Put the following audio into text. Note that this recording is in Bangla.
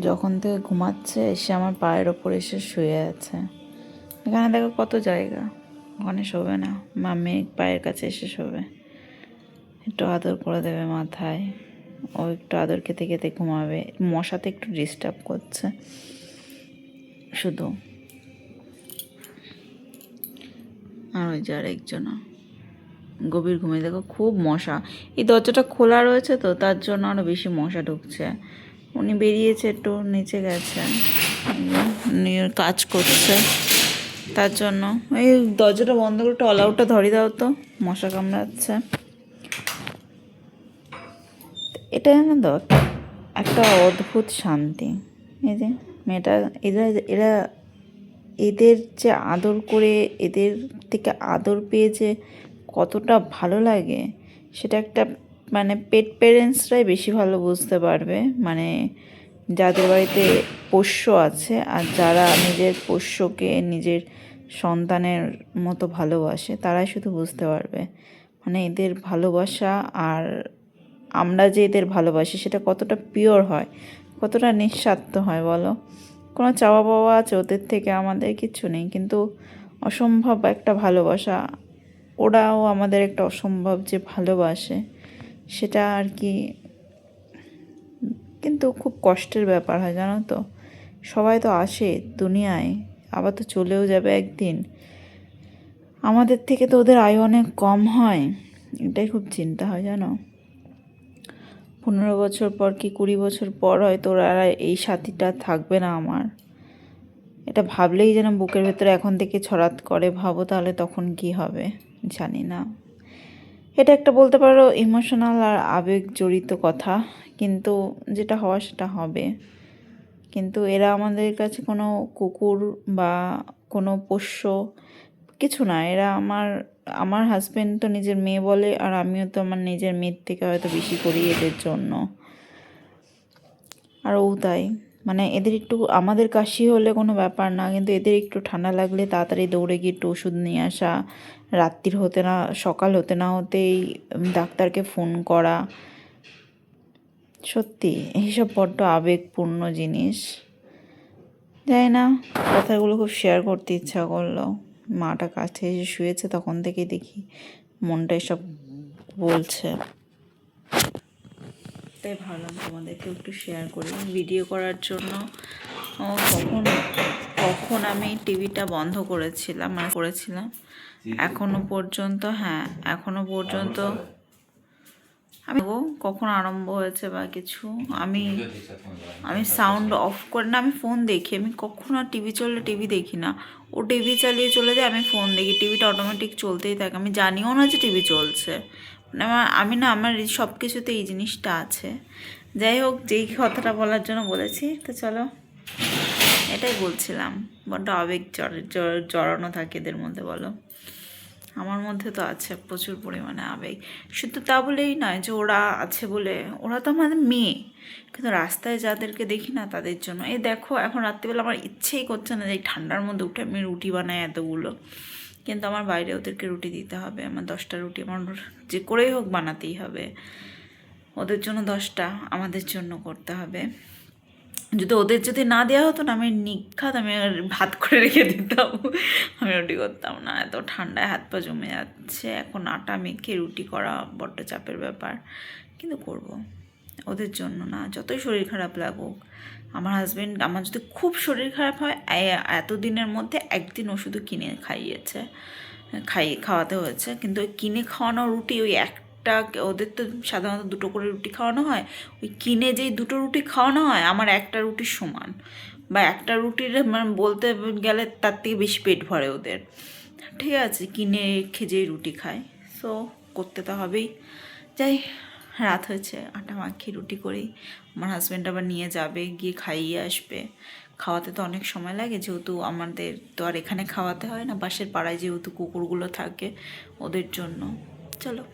যখন থেকে ঘুমাচ্ছে, এসে আমার পায়ের ওপর এসে শুয়ে আছে। এখানে দেখো কত জায়গা। ওখানে শোবে না। মাম্মি পায়ের কাছে এসে শোবে। একটু আদর করে দেবে মাথায়। ও একটু আদর খেতে খেতে ঘুমাবে। মশাতে একটু ডিস্টার্ব করছে। শুধু। আর ওই যে আরেকজন। গভীর ঘুমিয়ে দেখো খুব মশা। এই দরজাটা খোলা রয়েছে তো, তার জন্য আরও বেশি মশা ঢুকছে। উনি বেরিয়েছে একটু নিচে গেছেন কাজ করছে। তার জন্য এই দরজাটা বন্ধ করে একটু অল আউটটা ধরে দাও তো, মশা কামড়াচ্ছে। এটা জানো তো একটা অদ্ভুত শান্তি। এই যে মেয়েটা, এরা এরা এদের যে আদর করে, এদের থেকে আদর পেয়ে যে কতটা ভালো লাগে, সেটা একটা মানে পেট প্যারেন্টসরাই বেশি ভালো বুঝতে পারবে। মানে যাদের বাড়িতে পোষ্য আছে আর যারা নিজের পোষ্যকে নিজের সন্তানের মতো ভালোবাসে, তারাই শুধু বুঝতে পারবে। মানে এদের ভালোবাসা আর আমরা যে এদের ভালোবাসি, সেটা কতটা পিওর হয়, কতটা নিঃস্বার্থ হয় বলো? কোনো চাওয়া পাওয়া আছে ওদের থেকে? আমাদের কিচ্ছু নেই। কিন্তু অসম্ভব একটা ভালোবাসা, ওরাও আমাদের একটা অসম্ভব যে ভালোবাসে। সেটা আর কি, কিন্তু খুব কষ্টের ব্যাপার হয়, জানো তো। সবাই তো আসে দুনিয়ায়, আবার তো চলেও যাবে একদিন। আমাদের থেকে তো ওদের আয়ু অনেক কম হয়, এটাই খুব চিন্তা হয়, জানো। পনেরো বছর পর কি কুড়ি বছর পর হয়তো ওরা এই সাথীটা থাকবে না আমার। এটা ভাবলেই যেন বুকের ভেতরে এখন থেকে ছড়াত করে, ভাবো তাহলে তখন কি হবে, জানি না। এটা একটা বলতে পারো ইমোশনাল আর আবেগ জড়িত কথা। কিন্তু যেটা হওয়া সেটা হবে। কিন্তু এরা আমাদের কাছে কোনো কুকুর বা কোনো পোষ্য কিছু না। এরা আমার আমার হাজব্যান্ড তো নিজের মেয়ে বলে আর আমিও তো আমার নিজের মেয়ের থেকে হয়তো বেশি করি এদের জন্য। আর ও তাই। মানে এদের একটু, আমাদের কাশি হলে কোনো ব্যাপার না, কিন্তু এদের একটু ঠান্ডা লাগলে তাড়াতাড়ি দৌড়ে গিয়ে একটু ওষুধ নিয়ে আসা, রাত্রির হতে না, সকাল হতে না হতেই ডাক্তারকে ফোন করা। সত্যি, এইসব বড্ড আবেগপূর্ণ জিনিস। যাই না, কথাগুলো খুব শেয়ার করতে ইচ্ছা করল। মাটা কাছে এসে শুয়েছে, তখন থেকেই দেখি মনটা এসব বলছে। তাই ভাবলাম তোমাদেরকে একটু শেয়ার করি। ভিডিও করার জন্য কখন কখন আমি টিভিটা বন্ধ করেছিলাম মানে করেছিলাম? এখনও পর্যন্ত হ্যাঁ এখনও পর্যন্ত আমি কখন আরম্ভ হয়েছে বা কিছু আমি আমি সাউন্ড অফ করে না আমি ফোন দেখি আমি কখনো টিভি চললে টিভি দেখি না। ও টিভি চালিয়ে চলে যায় আমি ফোন দেখি টিভিটা অটোমেটিক চলতেই থাকে আমি জানিও না যে টিভি চলছে। আমি না, আমার সব কিছুতে এই জিনিসটা আছে। যাই হোক, যেই কথাটা বলার জন্য বলেছি, তো চলো। এটাই বলছিলাম, বড্ড আবেগ জড় জড়ানো থাকে এদের মধ্যে, বলো। আমার মধ্যে তো আছে প্রচুর পরিমাণে আবেগ। শুধু তা বলেই নয় যে ওরা আছে বলে, ওরা তো আমাদের মেয়ে। কিন্তু রাস্তায় যাদেরকে দেখি না, তাদের জন্য। এই দেখো, এখন রাত্রিবেলা আমার ইচ্ছেই করছে না যে ঠান্ডার মধ্যে উঠে আমি রুটি বানাই এতগুলো। কিন্তু আমার বাইরে ওদেরকে রুটি দিতে হবে, আমার দশটা রুটি, আমার যে করেই হোক বানাতেই হবে। ওদের জন্য দশটা, আমাদের জন্য করতে হবে। যদি ওদের যদি না দেওয়া হতো না, আমি নিঘাত আমি ভাত করে রেখে দিতাম। আমি রুটি করতাম না, এত ঠান্ডায় হাত পা জমে যাচ্ছে। এখন আটা মেখে রুটি করা বড্ড চাপের ব্যাপার। কিন্তু করব। ওদের জন্য না, যতই শরীর খারাপ লাগুক। আমার হাজব্যান্ড আমার যদি খুব শরীর খারাপ হয় এতদিনের মধ্যে একদিন ওষুধও কিনে খাইয়েছে। খাই, খাওয়াতে হয়েছে। কিন্তু ওই কিনে খাওয়ানো রুটি, ওই একটা, ওদের তো সাধারণত দুটো করে রুটি খাওয়ানো হয়। ওই কিনে যেই দুটো রুটি খাওয়ানো হয়, আমার একটা রুটির সমান। বা একটা রুটির মানে বলতে গেলে তার থেকে বেশি পেট ভরে ওদের। ঠিক আছে, কিনে খেজেই রুটি খায়। সো করতে তো হবেই। যাই রাত হয়েছে, আটা মাখি রুটি করি আমার হাজব্যান্ড আবার নিয়ে যাবে, গিয়ে খাইয়ে আসবে। খাওয়াতে তো অনেক সময় লাগে, যেহেতু আমাদের তো আর এখানে খাওয়াতে হয় না, পাশের পাড়ায় যেহেতু কুকুরগুলো থাকে ওদের জন্য। চলো।